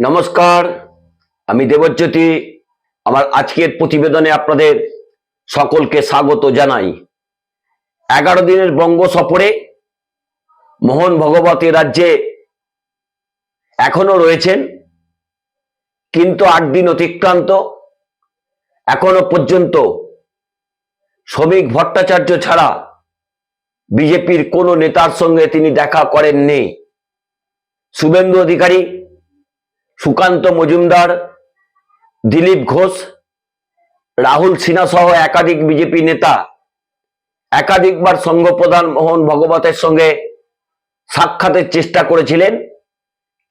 নমস্কার, আমি দেবজ্যোতি। আমার আজকের প্রতিবেদনে আপনাদের সকলকে স্বাগত জানাই। এগারো দিনের বঙ্গ সফরে মোহন ভগবতী রাজ্যে এখনও রয়েছেন, কিন্তু আট দিন অতিক্রান্ত। এখনও পর্যন্ত শ্রমিক ভট্টাচার্য ছাড়া বিজেপির কোনো নেতার সঙ্গে তিনি দেখা করেননি। শুভেন্দু অধিকারী সুকান্ত মজুমদার, দিলীপ ঘোষ, রাহুল সিনহা সহ একাধিক বিজেপি নেতা। একাধিকবার সংঘ প্রধান মোহন ভগবতের সঙ্গে সাক্ষাতের চেষ্টা করেছিলেন,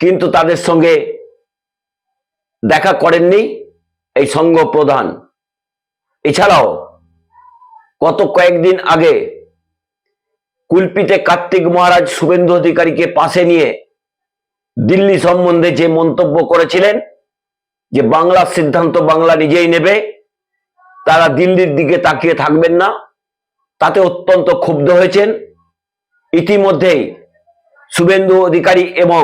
কিন্তু তাদের সঙ্গে দেখা করেননি এই সংঘ প্রধান এছাড়াও গত কয়েকদিন আগে কুলপিতে কার্তিক মহারাজ শুভেন্দু অধিকারীকে পাশে নিয়ে দিল্লি সম্বন্ধে যে মন্তব্য করেছিলেন, যে বাংলার সিদ্ধান্ত বাংলা নিজেই নেবে, তারা দিল্লির দিকে তাকিয়ে থাকবেন না, তাতে অত্যন্ত ক্ষুব্ধ হয়েছেন। ইতিমধ্যেই শুভেন্দু অধিকারী এবং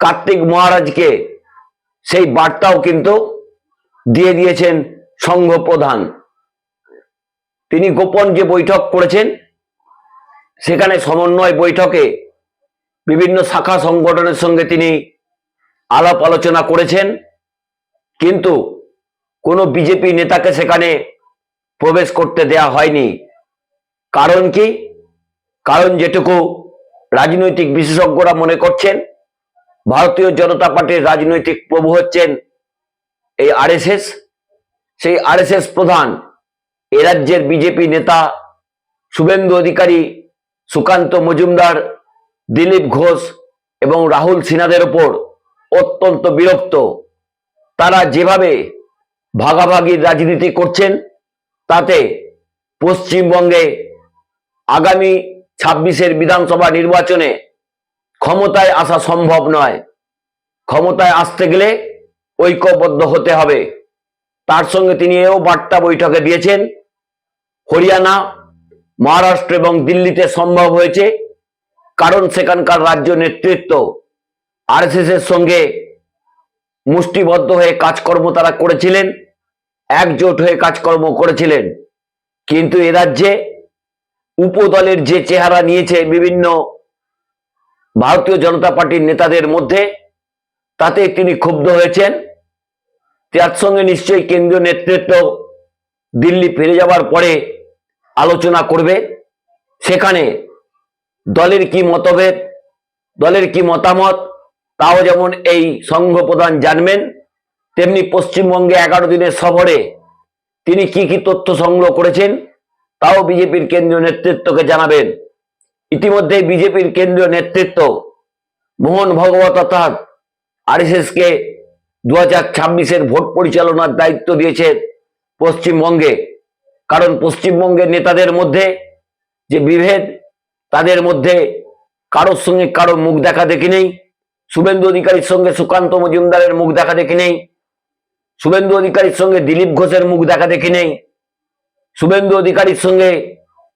কার্তিক মহারাজকে সেই বার্তাও কিন্তু দিয়ে দিয়েছেন সংঘ প্রধান। তিনি গোপন যে বৈঠক করেছেন, সেখানে সমন্বয় বৈঠকে বিভিন্ন শাখা সংগঠনের সঙ্গে তিনি আলাপ আলোচনা করেছেন, কিন্তু কোনো বিজেপি নেতাকে সেখানে প্রবেশ করতে দেয়া হয়নি। কারণ কি? কারণ যেটুকু রাজনৈতিক বিশেষজ্ঞরা মনে করছেন, ভারতীয় জনতা পার্টির রাজনৈতিক প্রভু হচ্ছেন এই আরএসএস। সেই আরএসএস প্রধান এ রাজ্যের বিজেপি নেতা শুভেন্দু অধিকারী সুকান্ত মজুমদার দিলীপ ঘোষ এবং রাহুল সিনহাদের ওপর অত্যন্ত বিরক্ত। তারা যেভাবে ভাগাভাগির রাজনীতি করছেন, তাতে পশ্চিমবঙ্গে আগামী ছাব্বিশের বিধানসভা নির্বাচনে ক্ষমতায় আসা সম্ভব নয়। ক্ষমতায় আসতে গেলে ঐক্যবদ্ধ হতে হবে। তার সঙ্গে তিনি এও বার্তা বৈঠকে দিয়েছেন, হরিয়ানা, মহারাষ্ট্র এবং দিল্লিতে সম্ভব হয়েছে কারণ সেখানকার রাজ্য নেতৃত্ব এর সঙ্গে মুষ্টিবদ্ধ হয়ে কাজকর্ম তারা করেছিলেন, একজোট হয়ে কাজকর্ম করেছিলেন। কিন্তু এ রাজ্যে উপদলের যে চেহারা নিয়েছে বিভিন্ন ভারতীয় জনতা পার্টির নেতাদের মধ্যে, তাতে তিনি ক্ষুব্ধ হয়েছেন। তার সঙ্গে নিশ্চয়ই কেন্দ্রীয় নেতৃত্ব দিল্লি ফিরে যাওয়ার পরে আলোচনা করবে। সেখানে দলের কি মতভেদ, দলের কি মতামত, তাও যেমন এই সংঘ প্রধান জানবেন, তেমনি পশ্চিমবঙ্গে এগারো দিনের সফরে তিনি কি কি তথ্য সংগ্রহ করেছেন, তাও বিজেপির কেন্দ্রীয় নেতৃত্বকে জানাবেন। ইতিমধ্যে বিজেপির কেন্দ্রীয় নেতৃত্ব মোহন ভগবত অর্থাৎ আরএসএস কে দু হাজার ছাব্বিশের ভোট পরিচালনার দায়িত্ব দিয়েছে পশ্চিমবঙ্গে। কারণ পশ্চিমবঙ্গের নেতাদের মধ্যে যে বিভেদ তাদের মধ্যে কারোর সঙ্গে কারও মুখ দেখা দেখি নেই। শুভেন্দু অধিকারীর সঙ্গে সুকান্ত মজুমদারের মুখ দেখা দেখি নেই। শুভেন্দু অধিকারীর সঙ্গে দিলীপ ঘোষের মুখ দেখা দেখি নেই। শুভেন্দু অধিকারীর সঙ্গে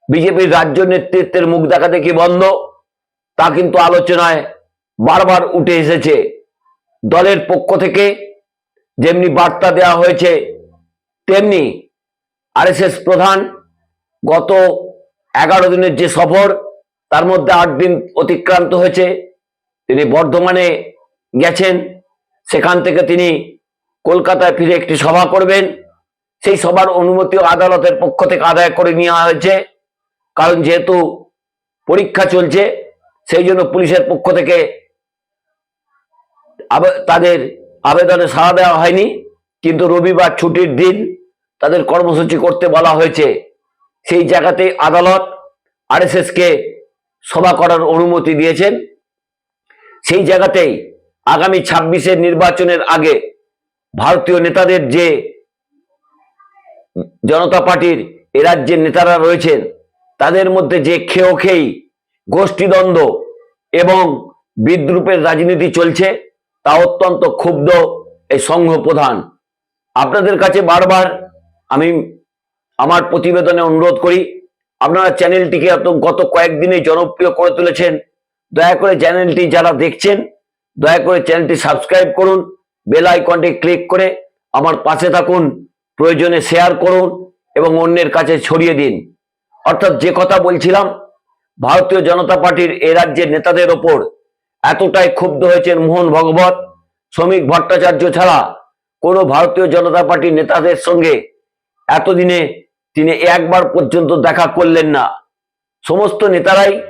বিজেপির রাজ্য নেতৃত্বের মুখ দেখা দেখি বন্ধ। তা কিন্তু আলোচনায় বারবার উঠে এসেছে। দলের পক্ষ থেকে যেমনি বার্তা দেওয়া হয়েছে, তেমনি আরএসএস প্রধান গত এগারো দিনের যে সফর তার মধ্যে আট দিন অতিক্রান্ত হয়েছে। তিনি বর্ধমানে গেছেন। সেখান থেকে তিনি কলকাতায় ফিরে একটি সভা করবেন। সেই সভার অনুমতিও আদালতের পক্ষ থেকে আদায় করে নেওয়া হয়েছে। কারণ যেহেতু পরীক্ষা চলছে, সেই জন্য পুলিশের পক্ষ থেকে তাদের আবেদনে সাড়া দেওয়া হয়নি। কিন্তু রবিবার ছুটির দিন তাদের কর্মসূচি করতে বলা হয়েছে। সেই জায়গাতে আদালত আরএসএস কে সভা করার অনুমতি দিয়েছেন। সেই জায়গাতেই আগামী ছাব্বিশের নির্বাচনের আগে ভারতীয় নেতাদের যে জনতা পার্টির এ রাজ্যের নেতারা রয়েছেন, তাদের মধ্যে যে খেয়েও খেই, গোষ্ঠীদ্বন্দ্ব এবং বিদ্রুপের রাজনীতি চলছে, তা অত্যন্ত ক্ষুব্ধ এই সংঘ প্রধান। আপনাদের কাছে বারবার আমি আমার প্রতিবেদনে অনুরোধ করি আপনারা চ্যানেলটিকে এত গত কয়েকদিনে জনপ্রিয় করে তুলেছেন, দয়া করে চ্যানেলটি যারা দেখছেন, দয়া করে চ্যানেলটি সাবস্ক্রাইব করুন, বেল আইকনটি ক্লিক করে আমার পাশে থাকুন, প্রয়োজনে শেয়ার করুন এবং অন্যের কাছে ছড়িয়ে দিন। অর্থাৎ যে কথা বলছিলাম, ভারতীয় জনতা পার্টির এ রাজ্যের নেতাদের ওপর এতটাই ক্ষুব্ধ হয়েছেন মোহন ভগবত, শ্রমিক ভট্টাচার্য ছাড়া কোনো ভারতীয় জনতা পার্টির নেতাদের সঙ্গে এতদিনে তিনি একবার পর্যন্ত দেখা করলেন না। সমস্ত নেতারাই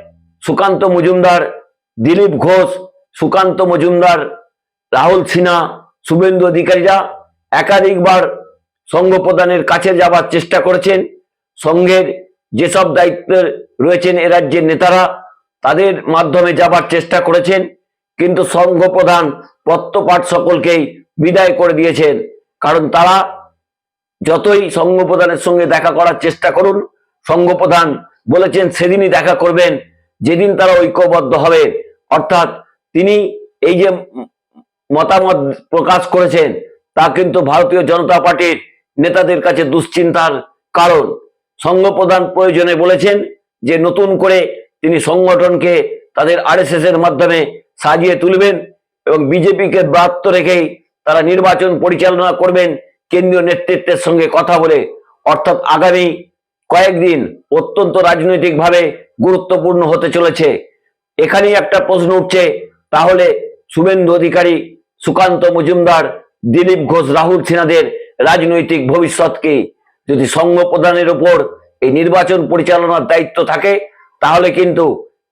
সুকান্ত মজুমদার, দিলীপ ঘোষ, সুকান্ত মজুমদার, রাহুল সিনহা, শুভেন্দু অধিকারীরা একাধিকবার সংঘ প্রধানের কাছে যাবার চেষ্টা করেছেন। সংঘের যেসব দায়িত্বে রয়েছেন এ রাজ্যের নেতারা, তাদের মাধ্যমে যাবার চেষ্টা করেছেন। কিন্তু সংঘ প্রধান পত্রপাঠ সকলকেই বিদায় করে দিয়েছেন। কারণ তারা যতই সংঘ প্রধানের সঙ্গে দেখা করার চেষ্টা করুন সংঘ প্রধান বলেছেন সেদিনই দেখা করবেন, যেদিন তারা ঐক্যবদ্ধ হবে। অর্থাৎ তিনি এই যে মতামত প্রকাশ করেছেন, তা কিন্তু ভারতীয় জনতা পার্টির নেতাদের কাছে দুশ্চিন্তার কারণ। সংঘ প্রধান প্রয়োজনে বলেছেন যে নতুন করে তিনি সংগঠনকে তাদের আরএসএস এর মাধ্যমে সাজিয়ে তুলবেন এবং বিজেপিকে ব্রাত্য রেখেই তারা নির্বাচন পরিচালনা করবেন কেন্দ্রীয় নেতৃত্বের সঙ্গে কথা বলে, অর্থাৎ আগামী কয়েকদিন অত্যন্ত রাজনৈতিকভাবে গুরুত্বপূর্ণ হতে চলেছে। এখানেই একটা প্রশ্ন উঠছে, তাহলে শুভেন্দু অধিকারী, সুকান্ত মজুমদার, দিলীপ ঘোষ, রাহুল সিনহাদের রাজনৈতিক ভবিষ্যৎ কি? যদি সংঘ প্রধানের উপর এই নির্বাচন পরিচালনার দায়িত্ব থাকে, তাহলে কিন্তু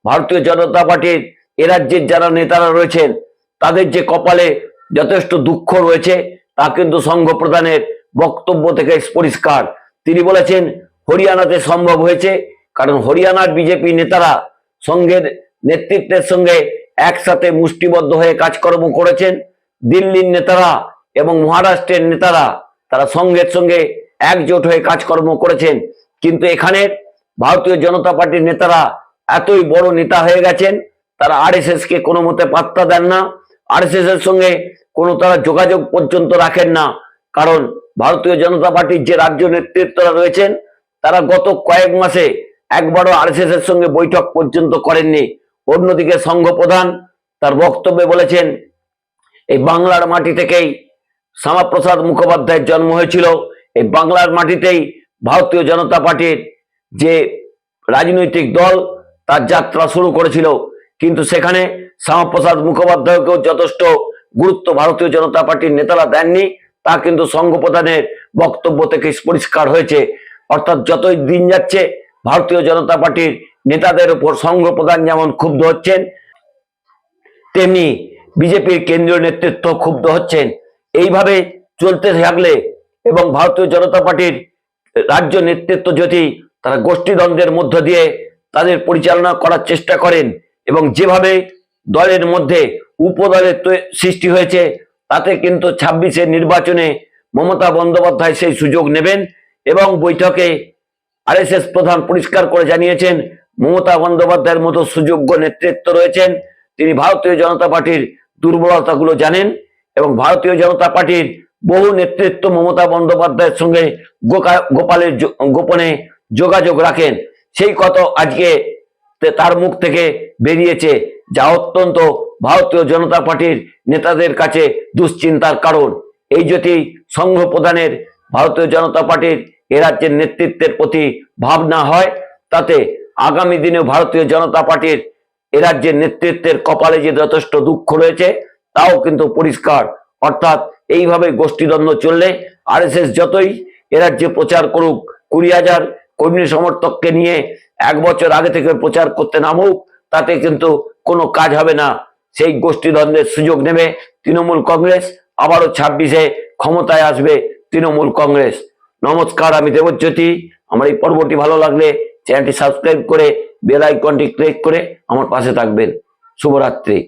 ভারতীয় জনতা পার্টির এ রাজ্যের যারা নেতারা রয়েছেন, তাদের যে কপালে যথেষ্ট দুঃখ রয়েছে তা কিন্তু সংঘ প্রধানের বক্তব্য থেকে পরিষ্কার। তিনি বলেছেন, হরিয়ানাতে সম্ভব হয়েছে, কারণ হরিয়ানার বিজেপি নেতারা সংঘের নেতৃত্বের সঙ্গে একসাথে মুষ্টিবদ্ধ হয়ে কাজকর্ম করেছেন। দিল্লির নেতারা এবং মহারাষ্ট্রের নেতারা, তারা সংঘের সঙ্গে একজোট হয়ে কাজকর্ম করেছেন। কিন্তু এখানে ভারতীয় জনতা পার্টির নেতারা এতই বড় নেতা হয়ে গেছেন, তারা আরএসএস কে কোনো মতে পাত্তা দেন না। আরএসএস এর সঙ্গে কোনো তারা যোগাযোগ পর্যন্ত রাখেন না। কারণ ভারতীয় জনতা পার্টির যে রাজ্য নেতৃত্বরা রয়েছেন, তারা গত কয়েক মাসে একবারও আরএসএস এর সঙ্গে বৈঠক পর্যন্ত করেননি। অন্যদিকে সংঘ প্রধান তার বক্তব্যে বলেছেন, এই বাংলার মাটি থেকেই শ্যামাপ্রসাদ মুখোপাধ্যায়ের জন্ম হয়েছিল। এই বাংলার মাটিতেই ভারতীয় জনতা পার্টির যে রাজনৈতিক দল, তার যাত্রা শুরু করেছিল। কিন্তু সেখানে শ্যামাপ্রসাদ মুখোপাধ্যায়কেও যথেষ্ট গুরুত্ব ভারতীয় জনতা পার্টির নেতারা দেননি, তা কিন্তু সংঘ প্রধানের বক্তব্য থেকে পরিষ্কার হয়েছে। অর্থাৎ যতই দিন যাচ্ছে, ভারতীয় জনতা পার্টির নেতাদের উপর সংঘ প্রধান যেমন ক্ষুব্ধ হচ্ছেন, তেমনি বিজেপির কেন্দ্রীয় নেতৃত্ব ক্ষুব্ধ হচ্ছেন। এইভাবে চলতে থাকলে এবং ভারতীয় জনতা পার্টির রাজ্য নেতৃত্ব যদি তারা গোষ্ঠীদ্বন্দ্বের মধ্য দিয়ে তাদের পরিচালনা করার চেষ্টা করেন এবং যেভাবে দলের মধ্যে উপদলের সৃষ্টি হয়েছে। তাতে কিন্তু ছাব্বিশের নির্বাচনে মমতা বন্দ্যোপাধ্যায় সেই সুযোগ নেবেন এবং বৈঠকে আরএসএস প্রধান পরিষ্কার করে জানিয়েছেন, মমতা বন্দ্যোপাধ্যায়ের মতো সুযোগ্য নেতৃত্ব রয়েছেন। তিনি ভারতীয় জনতা পার্টির দুর্বলতাগুলো জানেন এবং ভারতীয় জনতা পার্টির বহু নেতৃত্ব মমতা বন্দ্যোপাধ্যায়ের সঙ্গে গোপালের গোপনে যোগাযোগ রাখেন। সেই কত আজকে তার মুখ থেকে বেরিয়েছে। যা অত্যন্ত ভারতীয় জনতা পার্টির নেতাদের কাছে দুশ্চিন্তার কারণ। এই যদি সংঘ প্রধানের ভারতীয় জনতা পার্টির এ রাজ্যের নেতৃত্বের প্রতি ভাবনা হয়, তাতে আগামী দিনে ভারতীয় জনতা পার্টির এ রাজ্যের নেতৃত্বের কপালে যে যথেষ্ট দুঃখ রয়েছে, তাও কিন্তু পরিষ্কার। অর্থাৎ এইভাবে গোষ্ঠীদ্বন্দ্ব চললে আরএসএস যতই এ রাজ্যে প্রচার করুক, কুড়ি হাজার কর্মী সমর্থককে নিয়ে এক বছর আগে থেকে প্রচার করতে নামুক, তাতে কিন্তু কোনো কাজ হবে না। সেই গোষ্ঠীদ্বন্দ্বের সুযোগ নেবে তৃণমূল কংগ্রেস। আবারও ছাব্বিশে ক্ষমতায় আসবে তৃণমূল কংগ্রেস। নমস্কার, আমি দেবজ্যোতি। আমার এই পর্বটি ভালো লাগলে চ্যানেলটি সাবস্ক্রাইব করে বেল আইকনটি ক্লিক করে আমার পাশে থাকবেন। শুভরাত্রি।